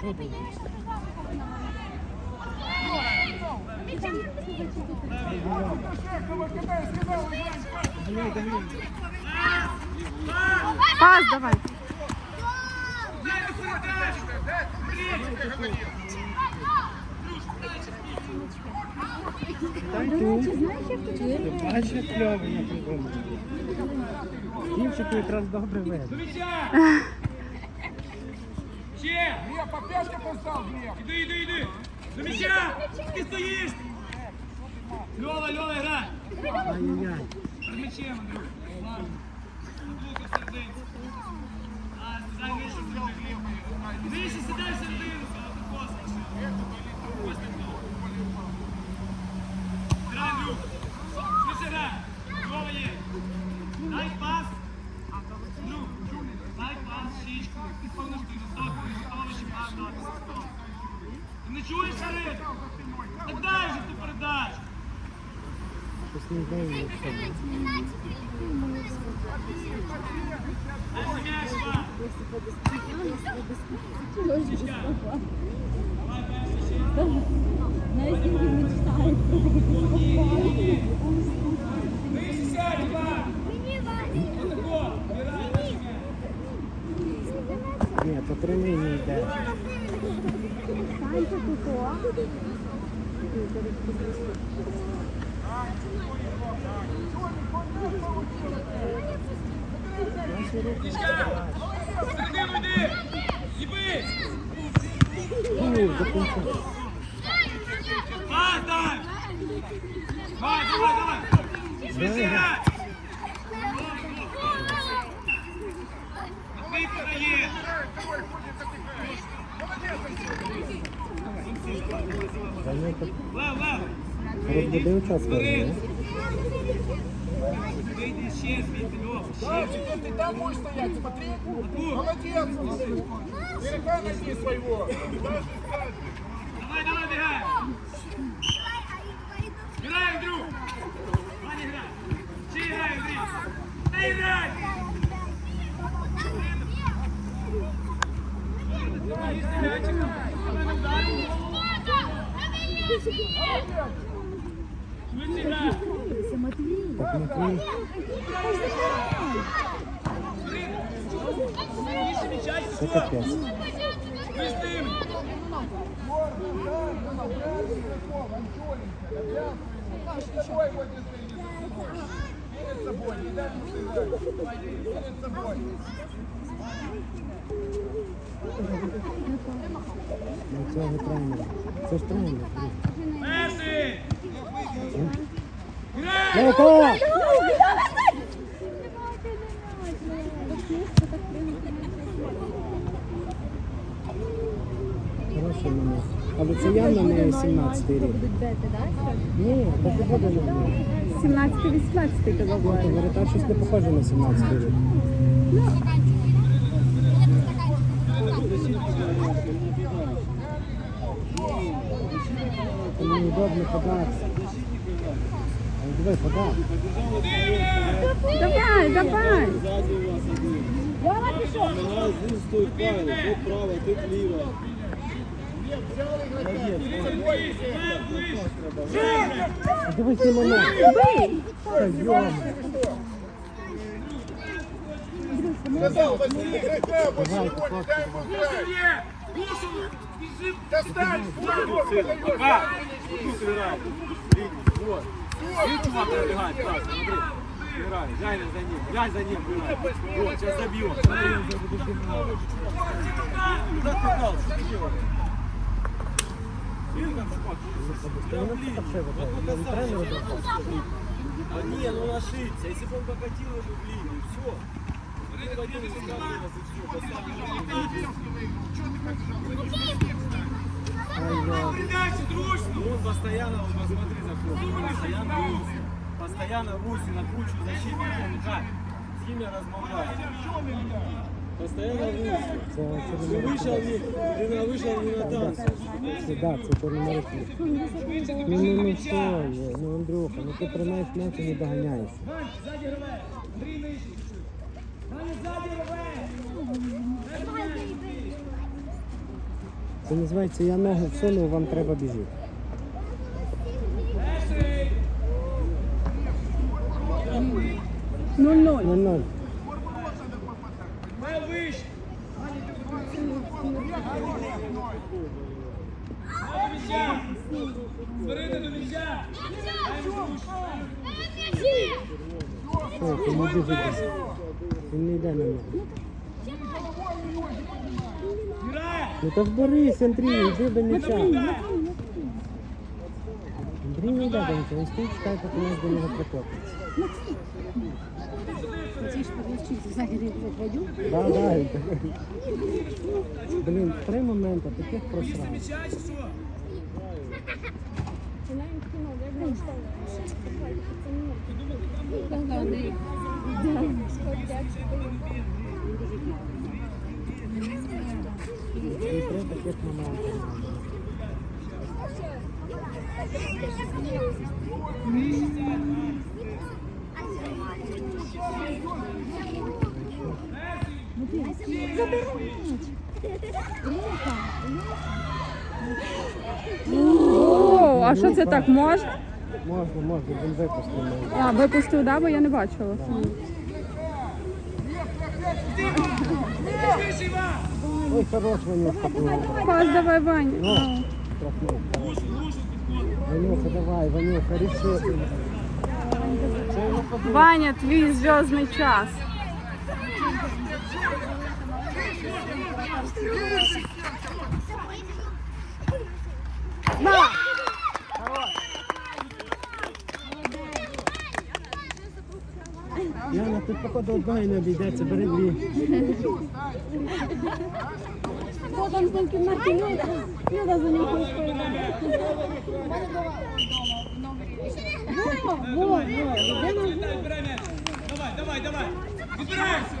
Пас давай. Бачиш, як кльово на прикольно. Дівчику якраз добре видно. Ще! Глеб, по пятке постав, Глеб! Іди, іди, іди! До м'яча! Ти стоїш! Льова, Льова, грай! Ай-яй-яй. Перед м'ячем, Андрюх. Ладно. Заблука в. А, сідай нижче в середину. Нижче сідай в середину. Ось так було. Грай, Андрюх. Швидше грай. Льова є. Дай пас. Андрюх, дай пас, щічку. Ти повниш ти високо, і готовий ще пас дати. Ти не чуєш, Шарик? Так дай же ту передачу. Щось не знаю, як це буде. Дай м'яч, Іван. Нижче сядь, Іван. Отако, вбирай наш м'яч. Ні, по тренуванню не йде. Дічка, в середину йди. Їби. Ну, до кінця. Пас дай. Давай, давай, давай. Швидше грай. Матвій подає. Занято. Лев, звідти, Льов. Ще. Ты там будешь стоять, смотри. Молодец. Берега найди своего. Давай, давай, бігай. Грай, Андрюх. Ваня, грай. Ще грай, Андрій. Дай грай. Давай, з м'ячиком. Давай, не вдаримо. Швидше грай. Так Матвій. Більше м'яча, Це капець. Ми з ним. Ой, вот здесь Перед собой, не дай ему сыграть. Перед собой. Ну цього тренера. Це ж тренер. Перший. Молоко! Хороший момент. Але це явно не 17 рік. Ні, так і буде нормально. 17-18 казав. Ну, то воротар щось не похоже на 17 рік. Це мені удобно податися. Але давай подай. Давай, давай. А давай з момент. Бий. Та йома. Сказал, возьми игрока, больше Давай, его не дай ему играть. Є. Гушу. Біжи. Достань, флаг, Пока. Ты, чувак, пробегает, так, смотри. Играй, глянь за ним, глянь за ним, играй. Вот, сейчас забьем. Куда ты дал? Что ты делаешь? Видно, чувак? Да, блин. Вот он Тренер оставил. буде. А не, ну он ошибся. Если бы он покатил его в линию, все. Один в один Он постоянно, вот посмотри за клубом, постоянно Руси. Постоянно Руси на кучу защитников. Как? С ними размовляет. Постоянно Руси. Це Ты чорноморки. вышел не, ты на- вышел не на танцы. Це да, це чорноморки. Ну, ну, ну що є? Ну, Андрюха, ну ти приймаєш м'яч і не доганяєшся. Вань, ззаді рве. Андрій нижче чуть-чуть. Ваня, ззаді рве. Це називається я ногу всунув, вам треба біжити. Нуль-нуль. 0-0. Мел вище. До м'яча. Зберите до м'яча. Що, ти не біжить? Він не йде на нього. Грає. Ну то ж борись, Андрій, йди до м'яча. Андрій не йде до м'яча, він стоїть, чекає, поки нас до нього прикопиться. Да, да. Блін, три моменти, таких просрав. М'яча чи що? І три таких моменти. О, а що це так можна? Можна, можна, він випустив. А, випустив, да, бо я не бачила. Вище, Іван. Ой, хорош Ванюшка був. Пас давай, Ваня. Ну, штрафний. Лушу, лушу підходить. Ванюха, давай, Ванюха, рішити. Це його подумав. Ваня, твій зв'язний час. Яна, тут походу одного і не обійдеться, бери дві. Хто там з ним в кімнаті Люда? Люда за ним розповідає. Во, во, во, де наш Дай, збирай м'яч. Давай, давай, давай. Відбираємося.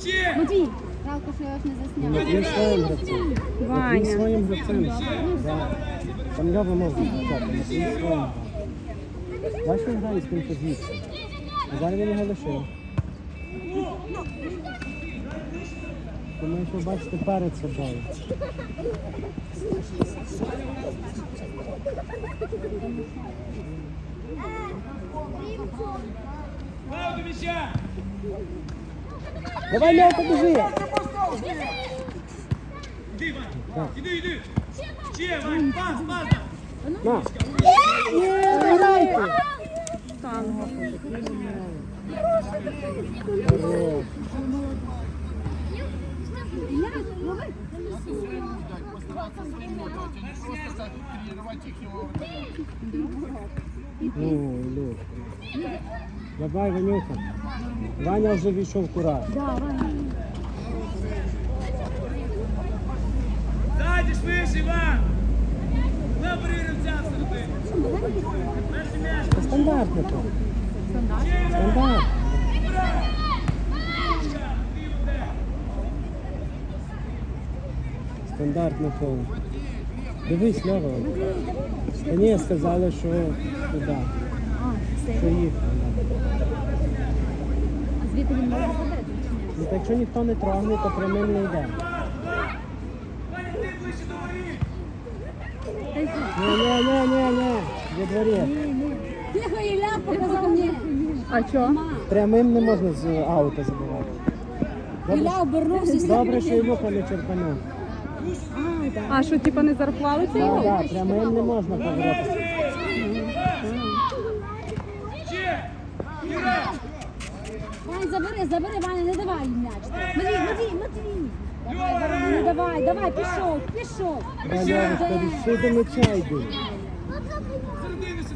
Ще. Матвій, жалко, що я аж не засняла. Він своїм гравцем. Він своїм гравцем. Там Льова може почати, він своїм. Бачиш, він грає з ким звідси. А зараз він його лишив. Тому що бачите перед собою. Право до м'яча. Давай, Льова, побіжи! Іди, Іван. Іди, іди. Ще, Вань, пас, пас. На! Ні, грайте! Танго. Хорош. Ну, Ілюш. Давай, Ванюха. Ваня вже війшов в кураж. Ззаді швидше, Іван. Набери рівця всередину. Перший м'яч. Стандартно то. Стандарт. Стандартно то. Дивись, Льова. Ні, сказали, що туди. Що їх. Звідти він може? Ну, так якщо ніхто не трогне, то прямим не йде. Ваня, ти ближче до воріт. Ні, ні, ні, ні, Тихо, Ілля показав мені. А чо? Прямим не можна з аута забивати. Ілля обернувся. добре що Ілюха не черпанув. А що, типа не зарахували це? Так, так, прямим не можна поборотися. Вань, забери, забери, Ваня, не давай їм м'яч. Матвій, Матвій, Матвій. Давай, давай, не давай, давай, пішов, пішов. Валя, ріши до м'яча йди.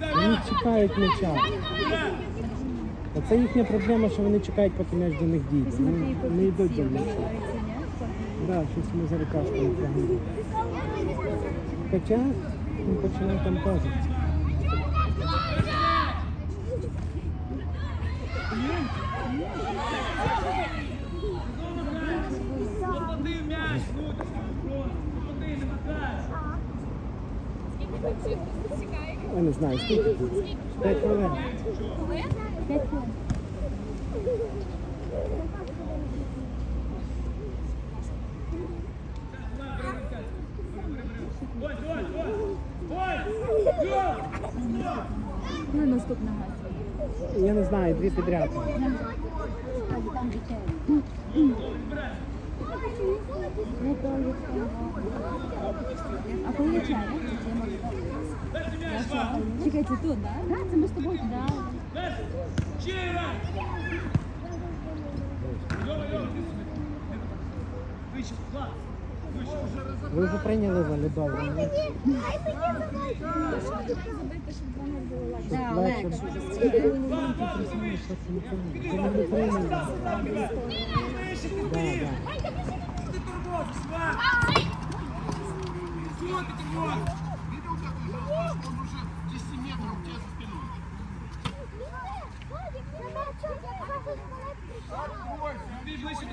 Вони чекають м'яча. Оце їхня проблема, що вони чекають, поки м'яч до них дійде. Вони не йдуть до м'яча. Так, щось ми за рукашку не. Хоча ми починаємо там теж. Заплатив м'яч. внутрішньо. Заплатив, не макаєш. Я не знаю, скільки. П'ять хвилин. П'ять хвилин. Ну і наступна газ. Я не знаю, дві підряд. Там дітей. А коли я чаю? Чекайте тут, так? Так, це ми з тобою. Так. Чира! Льова, Льова, ти сюди. Вище, клас. Вище. Ви вже прийняли валідол, ні? Так, легше легше. Не прийняли. Да, да. Ти тормозиш, Влад! Що ти тормозиш? Видел, как он зашел? Он уже 10 метров у тебя за спиной. Ти ближче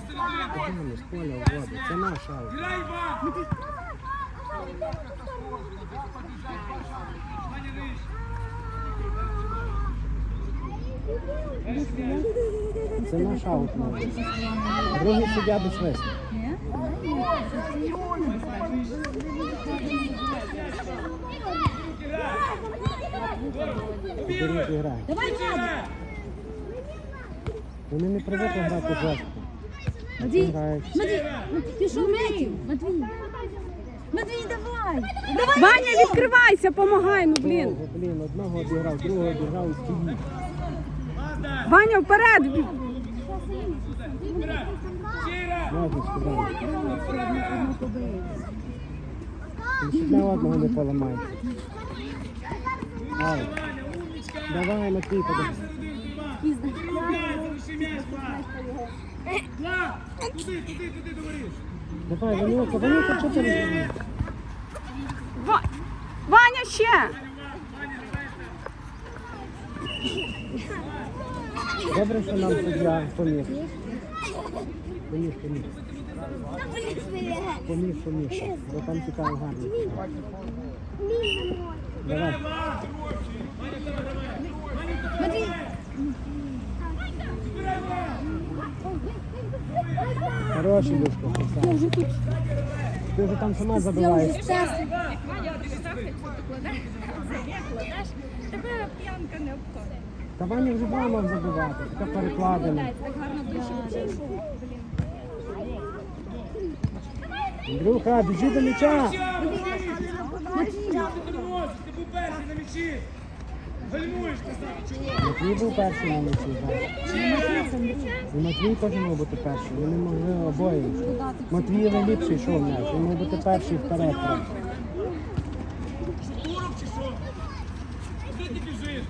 Погано, поля вводить. Це наш аут. Це наш аут. Другий суддя без. Вперед. Давай! Вони не привикли грати жорстко. Матвій. Матвій, пішов Матвій. Матвій. Матвій, давай. Давай. Ваня, відкривайся, помагай, ну блін. Довго, блін, одного обіграв, другого обіграв і стоїть. Ваня, вперед! Ще одного не поламається. Ай. Давай, Матвій, подивись. Переробляй, Туди, туди, туди, говориш! Давай, Ванюка, Ванюка, що ти робиш? Ва- Ваня ще! Добре, що нам суддя поміг. Поміг, поміг. Поміг, поміг. Бо там цікаво гарно. Давай. Хороший Душко. Я вже тут. Ти вже там сама Я забиваєш. вже стерся. Тебе п'янка не обходить. Та Ваня вже два мав забивати. Така перекладена. Андрюха, біжи до м'яча. Ти був перший на м'ячі! Гальмуєш ти. Матвій був перший на м'ячі. так. І Матвій теж мав бути перший. Вони могли обоє. Матвій ліпший йшов м'яч. Він мав бути перший вперед. Турок чи що? Куди ти біжиш?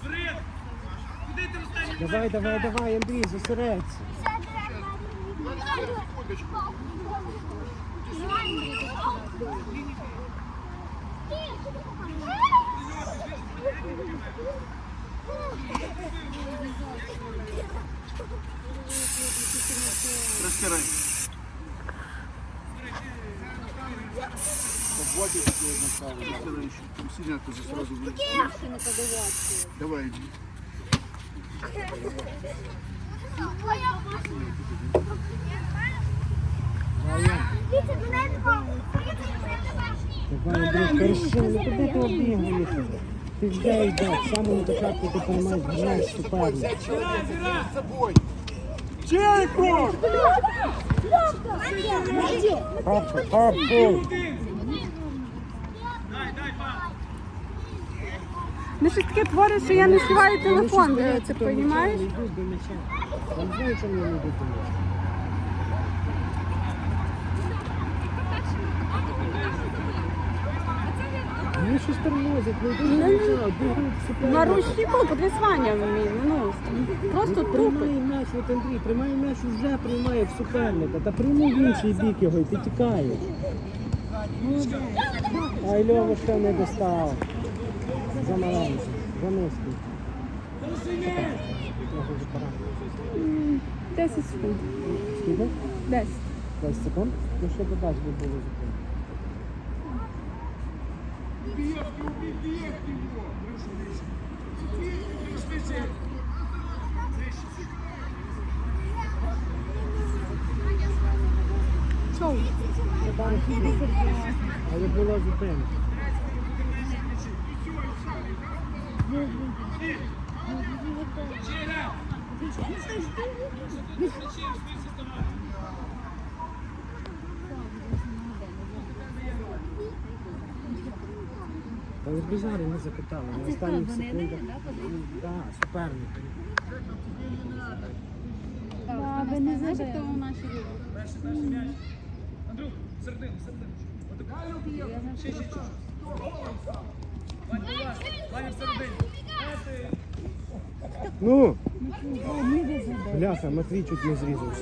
Вперед! Куди ти останній? Давай, давай, давай, Андрій, зосередься. Растирай. Будет. Давай, иди. Давай, Андрій, хорошо, ну куди ти обігаєшся? Ти ж де йдеш, з самого початку ти приймаєш граєш суперник. С собой. Хапу, хапу. Дай, дай, пас! Ми щось таке творить, що я не співаю телефон, ти Вони розумієш? не йдуть до м'яча. Я не знаю, чому вони не йдуть до м'яча. Вони щось тормозять, не м'яча, суперник. На ручні подивись Ваня вміє, ну, просто тупить. Приймає м'яч, от Андрій, приймає м'яч, вже приймає в суперника. Та прийми в інший бік його і ти тікаєш. Ай, Льова ще не достав. Замаленький, занизький. Трохи вже пора. 10 секунд. Скільки? 10. 10 секунд? Ну ще додасть, бо було закон. Бьешь, ты убей, бьешь его. Швидше! Чого? Це Але була зупинка. Та з Бізарі не останніх. Так, суперники. Да, ви не знаєте, хто у нашій Андрюх, середину, середину. Отаку. Ще, ще, ще. Ваня, Ваня, всередині. Ну! Бляха, Матвій чуть не зрізав.